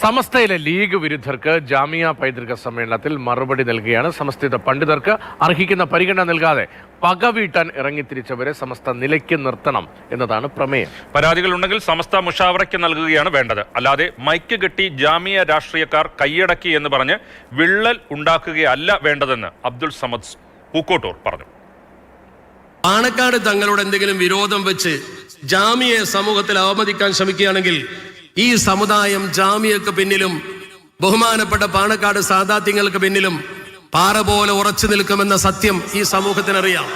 സമസ്തയിലെ league വിരുദ്ധർക്ക് Jamia പൈതൃക സമ്മേളനത്തിൽ മറുപടി നൽകുകയാണ് സമസ്തയുടെ പണ്ഡിതർക്ക് അർഹിക്കുന്ന പരിഗണന നൽകാതെ പക വീട്ടാൻ ഇറങ്ങിത്തിരിച്ചവരെ സമസ്ത നിലയ്ക്ക് നിർത്തണം എന്നതാണ് പ്രമേയം. പരാതികൾ ഉണ്ടെങ്കിൽ സമസ്ത മുഷാവറയ്ക്ക് നൽകുകയാണ് വേണ്ടത്. അല്ലാതെ മൈക്ക് കെട്ടി ജാമിയ രാഷ്ട്രീയക്കാർ കൈയടക്കി എന്ന് പറഞ്ഞ് വിള്ളൽ ഉണ്ടാക്കുകയല്ല വേണ്ടതെന്ന് അബ്ദുൾ സമദ് പൂക്കോട്ടൂർ പറഞ്ഞു. പാണക്കാട് തങ്ങളോട് എന്തെങ്കിലും വിരോധം വെച്ച് ജാമിയെ സമൂഹത്തിൽ അവമതിക്കാൻ ശ്രമിക്കുകയാണെങ്കിൽ ഈ സമുദായം ജാമ്യക്ക് പിന്നിലും ബഹുമാനപ്പെട്ട പാണക്കാട് സാദാത്യങ്ങൾക്ക് പിന്നിലും പാറ പോലെ ഉറച്ചു നിൽക്കുമെന്ന സത്യം ഈ സമൂഹത്തിനറിയാം.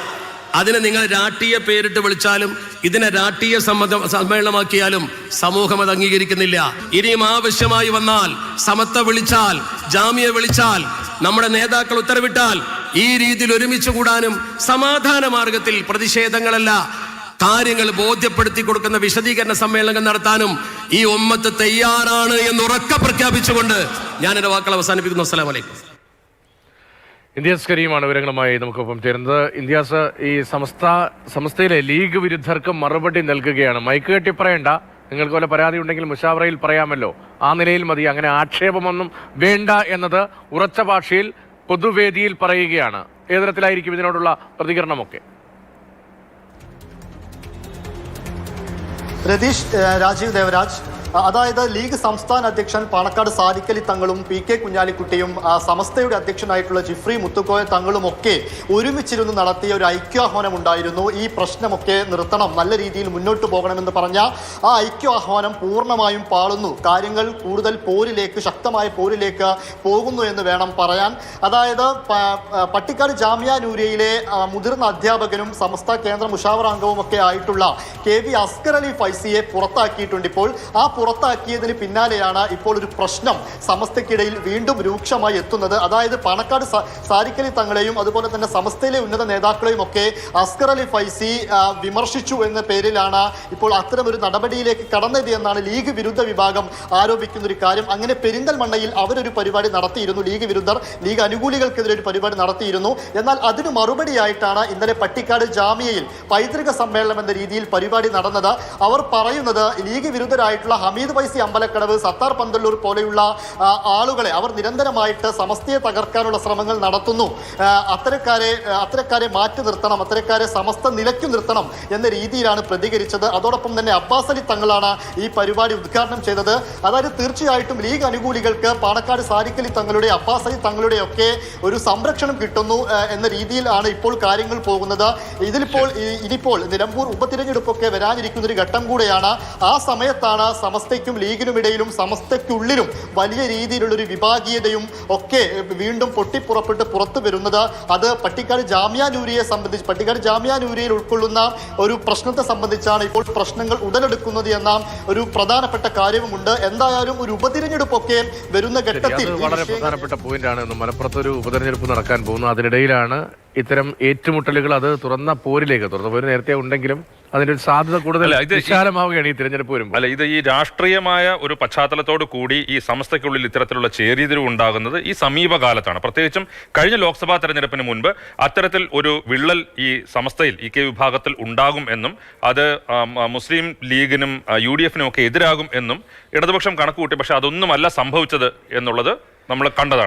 അതിനെ നിങ്ങൾ രാഷ്ട്രീയ പേരിട്ട് വിളിച്ചാലും ഇതിനെ രാഷ്ട്രീയ സമ്മേളനമാക്കിയാലും സമൂഹം അത് അംഗീകരിക്കുന്നില്ല. ഇനിയും ആവശ്യമായി വന്നാൽ സമത്വ വിളിച്ചാൽ ജാമ്യ വിളിച്ചാൽ നമ്മുടെ നേതാക്കൾ ഉത്തരവിട്ടാൽ ഈ രീതിയിൽ ഒരുമിച്ച് കൂടാനും സമാധാന മാർഗത്തിൽ പ്രതിഷേധങ്ങളല്ല കാര്യങ്ങൾ ബോധ്യപ്പെടുത്തി കൊടുക്കുന്ന വിശദീകരണ സമ്മേളനം നടത്താനും ഈ ഉമ്മത്ത് തയ്യാറാണ് എന്ന് ഉറക്കെ പ്രഖ്യാപിച്ചുകൊണ്ട് ഞാൻ എന്റെ വാക്കുകൾ അവസാനിപ്പിക്കുന്നു. അസ്സലാം വലൈക്കും ഇന്ത്യാസ് കരീമാണ് വിവരങ്ങളുമായി നമുക്കൊപ്പം ചേരുന്നത്. ഇന്ത്യാസ് ഈ സമസ്ത സമസ്തയിലെ ലീഗ് വിരുദ്ധർക്ക് മറുപടി നൽകുകയാണ്. മൈക്ക് കെട്ടി പറയണ്ട. നിങ്ങൾക്ക് വല്ല പരാതി ഉണ്ടെങ്കിൽ മുഷാവറയിൽ പറയാമല്ലോ. ആ നിലയിൽ മതി. അങ്ങനെ ആക്ഷേപമൊന്നും വേണ്ട എന്നത് ഉറച്ച ഭാഷയിൽ പൊതുവേദിയിൽ പറയുകയാണ്. ഏതരത്തിലായിരിക്കും തരത്തിലായിരിക്കും ഇതിനോടുള്ള പ്രതികരണമൊക്കെ? രതീഷ് രാജീവ് ദേവരാജ്. അതായത് ലീഗ് സംസ്ഥാന അധ്യക്ഷൻ പാണക്കാട് സാദിക്കലി തങ്ങളും പി കെ കുഞ്ഞാലിക്കുട്ടിയും സമസ്തയുടെ അധ്യക്ഷനായിട്ടുള്ള ജിഫ്രി മുത്തുക്കോയ തങ്ങളും ഒക്കെ ഒരുമിച്ചിരുന്ന് നടത്തിയ ഒരു ഐക്യാഹ്വാനം ഉണ്ടായിരുന്നു ഈ പ്രശ്നമൊക്കെ നിർത്തണം നല്ല രീതിയിൽ മുന്നോട്ട് പോകണമെന്ന് പറഞ്ഞ ആ ഐക്യാഹ്വാനം പൂർണമായും പാളുന്നു. കാര്യങ്ങൾ കൂടുതൽ പോരിലേക്ക് ശക്തമായ പോരിലേക്ക് പോകുന്നു എന്ന് വേണം പറയാൻ. അതായത് പട്ടിക്കാട് ജാമ്യ നൂരിയയിലെ മുതിർന്ന അധ്യാപകനും സമസ്ത കേന്ദ്ര മുഷാവർ അംഗവും ഒക്കെ ആയിട്ടുള്ള കെ വി അസ്കർ അലി ഫൈസിയെ പുറത്താക്കിയിട്ടുണ്ട് ഇപ്പോൾ. ആ പുറത്താക്കിയതിന് പിന്നാലെയാണ് ഇപ്പോൾ ഒരു പ്രശ്നം. സമസ്തയ്ക്കിടയിൽ വീണ്ടും രൂക്ഷമായി എത്തുന്നത്. അതായത് പാണക്കാട് സാരിക്കലി തങ്ങളെയും അതുപോലെ തന്നെ സമസ്തയിലെ ഉന്നത നേതാക്കളെയും ഒക്കെ അസ്കർ അലി ഫൈസി വിമർശിച്ചു എന്ന പേരിലാണ് ഇപ്പോൾ അത്തരമൊരു നടപടിയിലേക്ക് കടന്നത് എന്നാണ് ലീഗ് വിരുദ്ധ വിഭാഗം ആരോപിക്കുന്ന ഒരു കാര്യം. അങ്ങനെ പെരിന്തൽമണ്ണയിൽ അവരൊരു പരിപാടി നടത്തിയിരുന്നു. ലീഗ് വിരുദ്ധർ ലീഗ് അനുകൂലികൾക്കെതിരെ ഒരു പരിപാടി നടത്തിയിരുന്നു. എന്നാൽ അതിന് മറുപടിയായിട്ടാണ് ഇന്നലെ പട്ടിക്കാട് ജാമ്യയിൽ പൈതൃക സമ്മേളനം എന്ന രീതിയിൽ പരിപാടി നടന്നത്. അവർ പറയുന്നത് ലീഗ് വിരുദ്ധരായിട്ടുള്ള ഹമീദ് വൈസി അമ്പലക്കടവ് സത്താർ പന്തല്ലൂർ പോലെയുള്ള ആളുകളെ അവർ നിരന്തരമായിട്ട് സമസ്തയെ തകർക്കാനുള്ള ശ്രമങ്ങൾ നടത്തുന്നു. അത്തരക്കാരെ അത്തരക്കാരെ മാറ്റി നിർത്തണം അത്തരക്കാരെ സമസ്ത നിലയ്ക്കു നിർത്തണം എന്ന രീതിയിലാണ് പ്രതികരിച്ചത്. അതോടൊപ്പം തന്നെ അബ്ബാസ് അലി തങ്ങളാണ് ഈ പരിപാടി ഉദ്ഘാടനം ചെയ്തത്. അതായത് തീർച്ചയായിട്ടും ലീഗ് അനുകൂലികൾക്ക് പാണക്കാട് സാരിക്കലി തങ്ങളുടെ അബ്ബാസ് അലി തങ്ങളുടെ ഒക്കെ ഒരു സംരക്ഷണം കിട്ടുന്നു എന്ന രീതിയിലാണ് ഇപ്പോൾ കാര്യങ്ങൾ പോകുന്നത്. ഇതിലിപ്പോൾ ഇനിയിപ്പോൾ നിലമ്പൂർ ഉപതിരഞ്ഞെടുപ്പൊക്കെ വരാനിരിക്കുന്ന ഒരു ഘട്ടം കൂടെയാണ്. ആ സമയത്താണ് സമസ്തയ്ക്കും ലീഗിനും ഇടയിലും സമസ്തയ്ക്കുള്ളിലും വലിയ രീതിയിലുള്ളൊരു വിഭാഗീയതയും ഒക്കെ വീണ്ടും പൊട്ടിപ്പുറപ്പെട്ട് പുറത്തു വരുന്നത് അത് പട്ടിക്കാട് ജാമ്യ നൂരിയെ സംബന്ധിച്ച് പട്ടിക്കാട് ജാമ്യ നൂരിയിൽ ഉൾക്കൊള്ളുന്ന ഒരു പ്രശ്നത്തെ സംബന്ധിച്ചാണ് ഇപ്പോൾ പ്രശ്നങ്ങൾ ഉടലെടുക്കുന്നത് എന്ന ഒരു പ്രധാനപ്പെട്ട കാര്യവുമുണ്ട്. എന്തായാലും ഒരു ഉപതിരഞ്ഞെടുപ്പൊക്കെ വരുന്ന ഘട്ടത്തിൽ വളരെ പ്രധാനപ്പെട്ട പോയിന്റാണ് മലപ്പുറത്ത് ഒരു ഉപതിരഞ്ഞെടുപ്പ് നടക്കാൻ പോകുന്നു. അതിനിടയിലാണ് ഇത്തരം ഏറ്റുമുട്ടലുകൾ അത് തുറന്ന പോരിലേക്ക് തുറന്ന പോര് നേരത്തെ ഉണ്ടെങ്കിലും അതിന്റെ ഒരു സാധ്യത കൂടുതൽ ഈ- വിശാലമാവുകയാണ് ഈ തിരഞ്ഞെടുപ്പ് വരുമ്പോൾ. അല്ല ഇത് ഈ രാഷ്ട്രീയമായ ഒരു പശ്ചാത്തലത്തോട് കൂടി ഈ സംസ്ഥയ്ക്കുള്ളിൽ ഇത്തരത്തിലുള്ള ചേരിതിരിവ് ഉണ്ടാകുന്നത് ഈ സമീപകാലത്താണ്. പ്രത്യേകിച്ചും കഴിഞ്ഞ ലോക്സഭാ തെരഞ്ഞെടുപ്പിന് മുൻപ് അത്തരത്തിൽ ഒരു വിള്ളൽ ഈ സംസ്ഥയിൽ ഇ കെ വിഭാഗത്തിൽ ഉണ്ടാകും എന്നും അത് മുസ്ലിം ലീഗിനും യു ഡി എഫിനും ഒക്കെ എതിരാകും എന്നും ഇടതുപക്ഷം കണക്കുകൂട്ടി പക്ഷെ അതൊന്നുമല്ല സംഭവിച്ചത് എന്നുള്ളത് നമ്മൾ കണ്ടതാണ്.